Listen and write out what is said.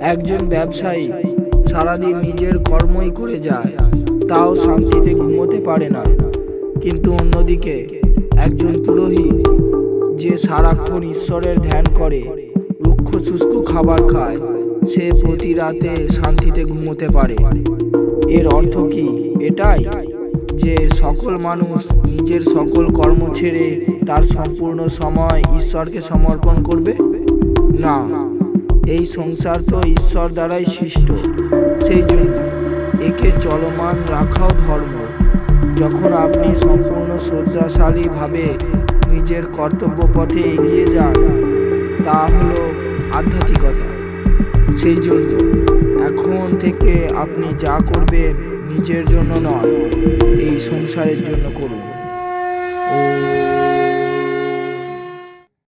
একজন ব্যবসায়ী সারাদিন নিজের কর্মই করে যায়, তাও শান্তিতে ঘুমোতে পারে না। কিন্তু অন্যদিকে একজন পুরোহিত যে সারাক্ষণ ঈশ্বরের ধ্যান করে, রুক্ষ শুষ্ক খাবার খায়, সে প্রতি রাতে শান্তিতে ঘুমোতে পারে। এর অর্থ কি এটাই? যে সকল মানুষ নিজের সকল কর্ম ছেড়ে তার সম্পূর্ণ সময় ঈশ্বরকে সমর্পণ করবে? না। এই সংসার তো ঈশ্বর দ্বারাই সৃষ্ট। সেই জন্য একে চলমান রাখাও ধর্ম। যখন আপনি সম্পূর্ণ শ্রদ্ধাশালীভাবে নিজের কর্তব্য পথে এগিয়ে যান, তা হলো আধ্যাত্মিকতা। সেই জন্য এখন থেকে আপনি যা করবেন নিজের জন্য নয় এই সংসারের জন্য করুন।